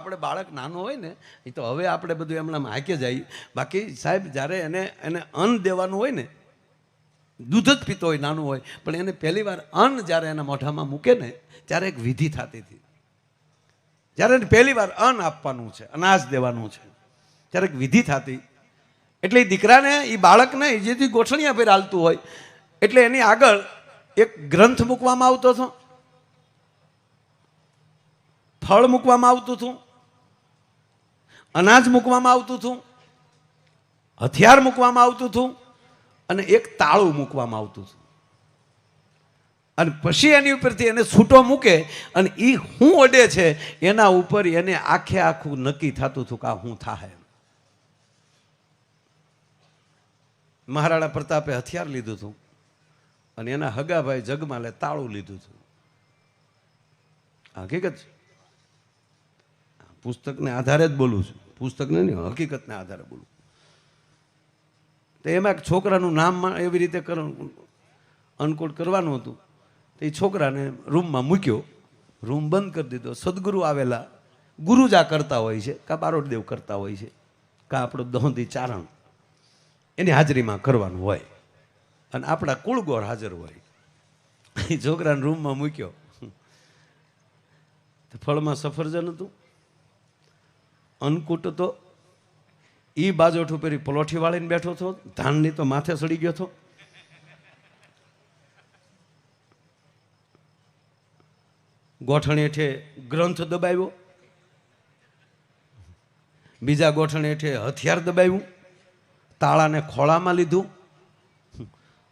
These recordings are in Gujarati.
આપણે બાળક નાનું હોય ને એ તો હવે આપણે બધું એમના હાકે જાય. બાકી સાહેબ, જ્યારે એને એને અન્ન દેવાનું હોય ને, દૂધ જ પીતો હોય, નાનું હોય, પણ એને પહેલી વાર અન્ન જ્યારે એના મોઢામાં મૂકે ને, ત્યારે એક વિધિ થતી હતી. જ્યારે એને પહેલી વાર અન્ન આપવાનું છે, અનાજ દેવાનું છે, ત્યારે એક વિધિ થતી. એટલે એ દીકરાને એ બાળકને જેથી ગોઠણિયા ફેર હાલતું હોય, એટલે એની આગળ એક ગ્રંથ મૂકવામાં આવતો હતો. ફળ મૂકવામાં આવતું હતું. અનાજ મૂકવામાં આવતું હતું, હથિયાર મૂકવામાં આવતું હતું અને એક તાળું મૂકવામાં આવતું હતું. અને પછી એની ઉપરથી એને છૂટો મૂકે અને એ હું અડે છે, એના ઉપર એને આખે આખું નક્કી થતું હતું કે આ હું થાય મહારાણા પ્રતાપે હથિયાર લીધું હતું અને એના હગાભાઈ જગમાલે તાળું લીધું હતું. હકીકત છે. પુસ્તકને આધારે જ બોલું છું. પુસ્તકને નહીં, હકીકતને આધારે બોલું. તો એમાં છોકરાનું નામ એવી રીતે અનકોટ કરવાનું હતું. તો એ છોકરાને રૂમમાં મૂક્યો. રૂમ બંધ કરી દીધો. સદગુરુ આવેલા ગુરુજા કરતા હોય છે, કા બારોટદેવ કરતા હોય છે, કા આપણો દહોંદી ચારણ. એની હાજરીમાં કરવાનું હોય. અને આપણા કુળગોર હાજર હોય. એ છોકરાને રૂમમાં મૂક્યો. ફળમાં સફરજન હતું. અન્નકૂટ તો એ બાજોઠ ઉપર પલોઠી વાળીને બેઠો હતો ધાનની તો માથે સડી ગયો હતો ગોઠણ હેઠે ગ્રંથ દબાવ્યો. બીજા ગોઠણ હેઠે હથિયાર દબાવ્યું. તાળાને ખોળામાં લીધું.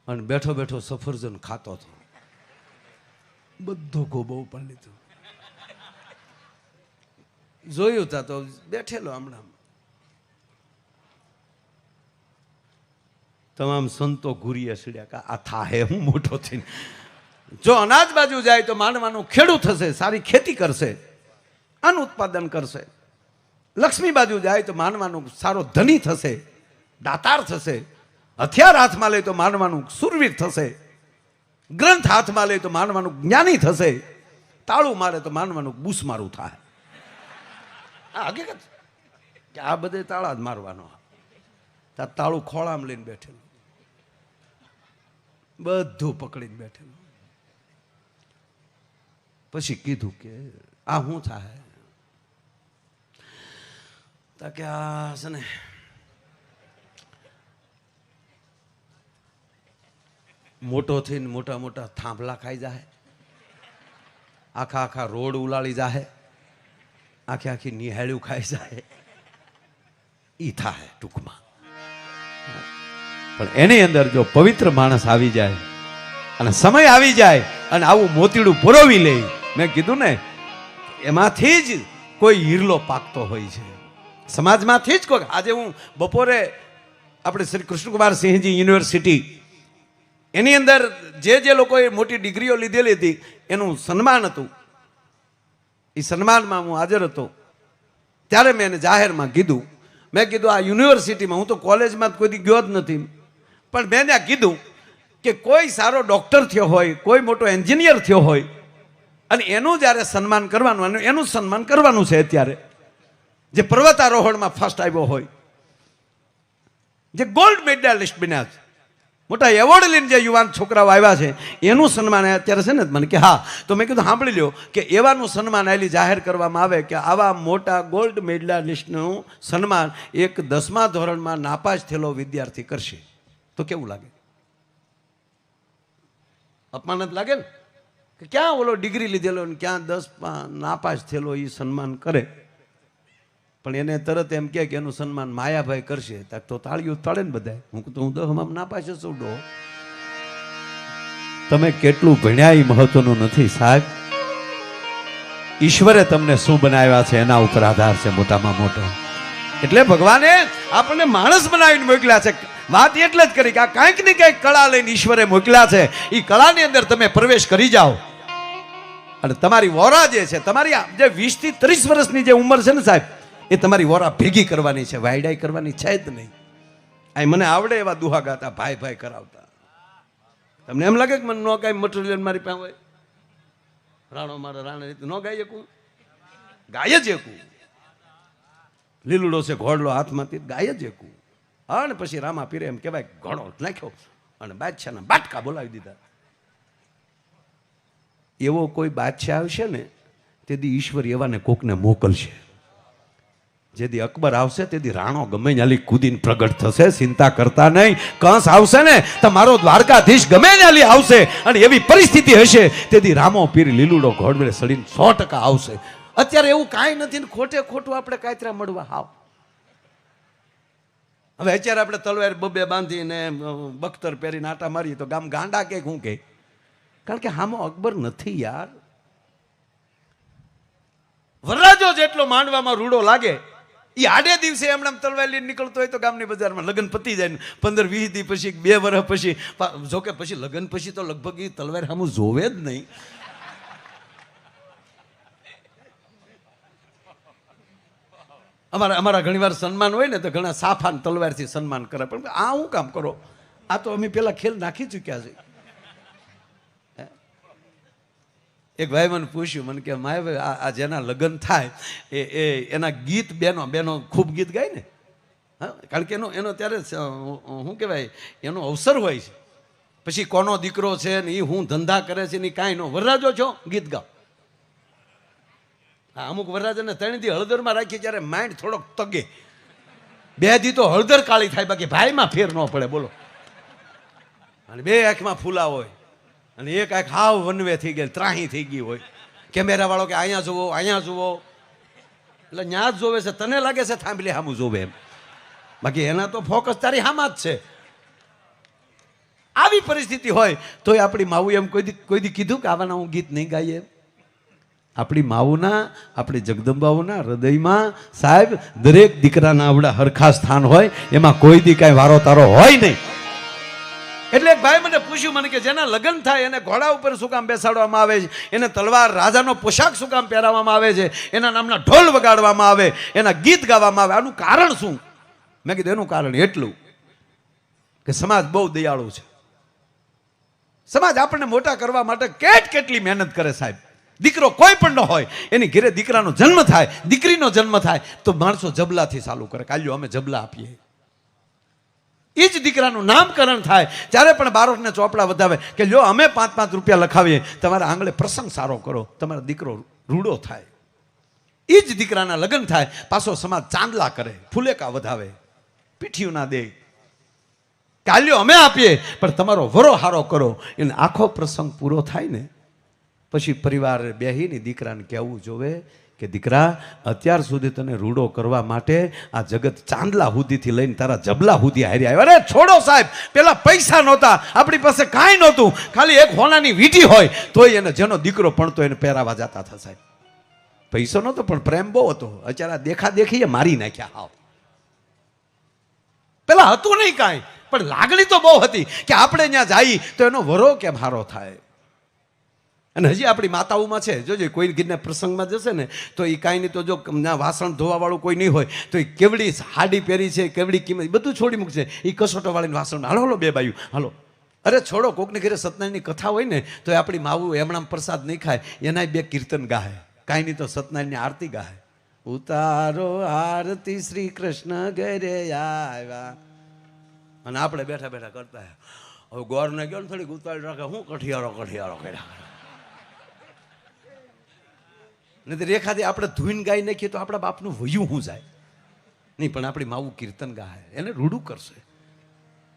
અને બેઠો બેઠો સફરજન ખાતો હતો. બધો ગોબો ઉપર લીધો. જોયું તા તો બેઠેલો હમણાં. તમામ સંતો ઘુરી સીડ્યા કા આ થાહે હું મોટો થઈને. જો અનાજ બાજુ જાય તો માનવાનું ખેડૂત થશે સારી ખેતી કરશે, અન્ન ઉત્પાદન કરશે. લક્ષ્મી બાજુ જાય તો માનવાનું સારો ધની થશે, દાતાર થશે. હથિયાર હાથમાં લે તો માનવાનું સુરવીર થશે. ગ્રંથ હાથમાં લે તો માનવાનું જ્ઞાની થશે. તાળું મારે તો માનવાનું બુસમારું થાય આ હકીકત? કે આ બધે તાળા જ મારવાનો ત્યાં તાળું ખોળામ લઈને બેઠેલું. બધું પકડીને બેઠેલું. પછી કીધું કે આ શું થાય? તા કે આ છે ને મોટો થઈને મોટા મોટા થાંભલા ખાઈ જાય આખા આખા રોડ ઉલાળી જાય આખી આખી નિહાળ્યું ખાઈ જાય. ઈ થાય ટૂંકમાં. પણ એની અંદર જો પવિત્ર માણસ આવી જાય અને સમય આવી જાય અને આવું મોતીડું પુરોવી લે, મેં કીધું ને, એમાંથી જ કોઈ હીરલો પાકતો હોય છે. સમાજમાંથી જ કોઈ આજે હું બપોરે આપણે શ્રી કૃષ્ણકુમાર સિંહજી યુનિવર્સિટી, એની અંદર જે જે લોકોએ મોટી ડિગ્રીઓ લીધેલી હતી, એનું સન્માન હતું. એ સન્માનમાં હું હાજર હતો. ત્યારે મેં એને જાહેરમાં કીધું. મેં કીધું, આ યુનિવર્સિટીમાં હું તો કોલેજમાં કોઈ દી ગયો જ નથી. પણ મેં ત્યાં કીધું કે કોઈ સારો ડૉક્ટર થયો હોય, કોઈ મોટો એન્જિનિયર થયો હોય, અને એનું જ્યારે સન્માન કરવાનું, અને એનું સન્માન કરવાનું છે અત્યારે, જે પર્વતારોહણમાં ફર્સ્ટ આવ્યો હોય, જે ગોલ્ડ મેડલિસ્ટ બન્યા છે. મોટા એવોર્ડ લઈને જે યુવાન છોકરાઓ આવ્યા છે, એનું સન્માન અત્યારે છે ને મને કે હા. તો મેં કીધું, સાંભળી લ્યો કે એવાનું સન્માન આલી જાહેર કરવામાં આવે કે આવા મોટા ગોલ્ડ મેડલિસ્ટનું સન્માન એક દસમા ધોરણમાં નાપાસ થયેલો વિદ્યાર્થી કરશે. તો કેવું લાગે? અપમાન જ લાગે ને? કે ક્યાં ઓલો ડિગ્રી લીધેલો ને ક્યાં દસ નાપાસ થયેલો એ સન્માન કરે? પણ એને તરત એમ કે એનું સન્માન માયાભાઈ કરશે. તો તાળીઓ તળે ને બધાય. હું તો હું તો હમણાં ના પાસે છું તમે કેટલું ભણ્યા એ મહત્વનું નથી, સાહેબ. ઈશ્વરે તમને શું બનાવ્યા છે એના ઉપર આધાર છે મોટામાં મોટો. એટલે ભગવાને આપણને માણસ બનાવીને મોકલ્યા છે. વાત એટલે જ કરી કે આ કાંઈક ને કાંઈક કળા લઈને ઈશ્વરે મોકલ્યા છે. એ કળાની અંદર તમે પ્રવેશ કરી જાઓ. અને તમારી વોરા જે છે, તમારી જે વીસથી ત્રીસ વર્ષની જે ઉંમર છે ને સાહેબ એ તમારી વોરા ભેગી કરવાની છે, વાયડાઈ કરવાની છે જ નહીં. આ મને આવડે એવા દુહા ગાતા, ભાઈ ભાઈ કરાવતા. તમને એમ લાગે કે મને ન ગાય મટીરિયલ મારી પાસે હોય? રાણો મારા રાણે ન ગાઈ શકું ગાય જ એકું. લીલુડો છે ઘોડલો હાથમાંથી ગાય જ એકું. અને પછી રામા પીરે એમ કહેવાય ઘોડો નાખ્યો અને બાદશાહના બાટકા બોલાવી દીધા. એવો કોઈ બાદશાહ આવશે ને, તેથી ઈશ્વર એવાને કોકને મોકલશે. જેથી અકબર આવશે તેથી રાણો ગમે ન્યાલી કૂદીને પ્રગટ થશે, ચિંતા કરતા નહીં. કંસ આવશે ને, તો મારો દ્વારકાધીશ ગમે ન્યાલી આવશે. અને એવી પરિસ્થિતિ હશે તેથી રામો પીર લીલુડો ઘોડવેડે સડીને સો ટકા આવશે. અત્યારે એવું કાંઈ નથી ને, ખોટે ખોટું આપણે કાયતરા મળવા. હાવ. હવે અત્યારે આપણે તલવાર બબે બાંધીને બખ્તર પહેરીને આટા મારીએ તો ગામ ગાંડા કે હું કે? કારણ કે હામો અકબર નથી યાર. વરરાજો જેટલો માંડવામાં રૂડો લાગે એ આડે દિવસે એમણે તલવાર લઈને નીકળતો હોય તો ગામની બજારમાં લગ્ન પતી જાય ને પંદર, વીસ દી પછી, બે વર્ષ પછી જોકે પછી લગ્ન પછી તો લગભગ એ તલવાર સામું જોવે જ નહીં. અમારા અમારા ઘણીવાર સન્માન હોય ને તો ઘણા સાફાન તલવારથી સન્માન કરે પણ આ હું કામ કરો? આ તો અમે પેલા ખેલ નાખી ચૂક્યા છે હે? એક ભાઈ મને પૂછ્યું, મને કે, માય ભાઈ, આ જેના લગ્ન થાય, એ એ એના ગીત બેનો બેનો ખૂબ ગીત ગાય ને? હા, કારણ કે એનો એનો ત્યારે શું કહેવાય, એનો અવસર હોય છે. પછી કોનો દીકરો છે ને એ હું ધંધા કરે છે ને કાંઈ નો. વરરાજો છો, ગીત ગાઓ. હા, અમુક વરરાજાને ત્રણ દી હળદરમાં રાખીએ જ્યારે માઇન્ડ થોડોક તગે. બે દી તો હળદર કાળી થાય, બાકી ભાઈમાં ફેર ન પડે, બોલો. અને બે આંખમાં ફૂલા હોય. અને એક આંખ હાવ વનવે થઈ ગયેલ, ત્રાહી થઈ ગઈ હોય. કેમેરા વાળો કે અહીંયા જુઓ અહીંયા જુઓ. એટલે ન્યા જ જોવે છે, તને લાગે છે થાંભલી સામું જોવે એમ. બાકી એના તો ફોકસ તારી હામાં જ છે. આવી પરિસ્થિતિ હોય, તોય આપણી માવું એમ કોઈ કોઈ કીધું કે આવાના હું ગીત નહીં ગાઈએ. આપણી માવુના, આપણી જગદંબાઓના હૃદયમાં સાહેબ, દરેક દીકરાના આવડા હરખા સ્થાન હોય, એમાં કોઈ દી કાંઈ વારો તારો હોય નહીં. એટલે એક ભાઈ મને પૂછ્યું, મને કે જેના લગ્ન થાય એને ઘોડા ઉપર શું કામ બેસાડવામાં આવે છે? એને તલવાર રાજાનો પોશાક શું કામ પહેરાવવામાં આવે છે? એના નામના ઢોલ વગાડવામાં આવે, એના ગીત ગાવામાં આવે. આનું કારણ શું? મેં કીધું, એનું કારણ એટલું કે સમાજ બહુ દયાળુ છે. સમાજ આપણને મોટા કરવા માટે કેટ કેટલી મહેનત કરે સાહેબ. દીકરો કોઈ પણ ન હોય, એની ઘેરે દીકરાનો જન્મ થાય, દીકરીનો જન્મ થાય, તો માણસો જબલાથી ચાલુ કરે કાલ્યો અમે જબલા આપીએ. એ જ દીકરાનું નામકરણ થાય. ત્યારે પણ બાળકને ચોપડા વધાવે કે જો અમે પાંચ પાંચ રૂપિયા લખાવીએ, તમારા આંગળે પ્રસંગ સારો કરો, તમારો દીકરો રૂડો થાય. એ જ દીકરાના લગ્ન થાય. પાછો સમાજ ચાંદલા કરે, ફુલેકા વધાવે, પીઠિયું ના દે. કાલ્યો અમે આપીએ, પણ તમારો વરો હારો કરો. એને આખો પ્રસંગ પૂરો થાય ને, પછી પરિવાર બેહીને દીકરાને કહેવું જોવે કે દીકરા, અત્યાર સુધી તને રૂડો કરવા માટે આ જગત ચાંદલા હુદીથી લઈને તારા જબલા હુદી હારી આવ્યા. અરે છોડો સાહેબ, પેલા પૈસા નહોતા, આપણી પાસે કાંઈ નહોતું. ખાલી એક હોનાની વીટી હોય, તોય એને જેનો દીકરો ભણતો એને પહેરાવા જતા હતા સાહેબ. પૈસો નહોતો, પણ પ્રેમ બહુ હતો. અત્યારે દેખા દેખીએ મારી નાખ્યા, હાવ. પેલા હતું નહીં કાંઈ, પણ લાગણી તો બહુ હતી કે આપણે ત્યાં જઈએ તો એનો વરો કેમ હારો થાય? અને હજી આપણી માતાઓમાં છે. જોજો, કોઈ ગીરના પ્રસંગમાં જશે ને, તો એ કાંઈ નહીં તો જો વાસણ ધોવાવાળું કોઈ નહીં હોય, તો એ કેવડી હાડી પહેરી છે, કેવડી કિંમત બધું છોડી મૂકશે. એ કસોટો વાળીને વાસણ. હાલો હાલો, બે બાયું, હાલો. અરે, છોડો, કોકને ઘરે સત્યનારાયણની કથા હોય ને, તો એ આપણી માવું એમણામ પ્રસાદ નહીં ખાય, એનાય બે કીર્તન ગાય કાંઈ નહીં તો સત્યનારાયણની આરતી ગાહે. ઉતારો આરતી શ્રી કૃષ્ણ ઘરે આવ્યા. અને આપણે બેઠા બેઠા કરતા હવે ગોરને ગયો ને થોડીક ઉતારી રાખે. હું કઠિયારો કઠિયારો કર્યા નહીં તો રેખાથી આપણે ધોઈને ગાઈ નાખીએ તો આપણા બાપનું વયું હું જાય. નહીં, પણ આપણી માવું કીર્તન ગાય. એને રૂડું કરશે.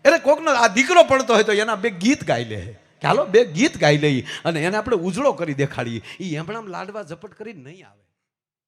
એટલે કોકનો આ દીકરો પડતો હોય તો એના બે ગીત ગાઈ લે. કે હાલો, બે ગીત ગાઈ લઈએ અને એને આપણે ઉજળો કરી દેખાડીએ. એ એમણામ લાડવા ઝપટ કરી નહીં આવે.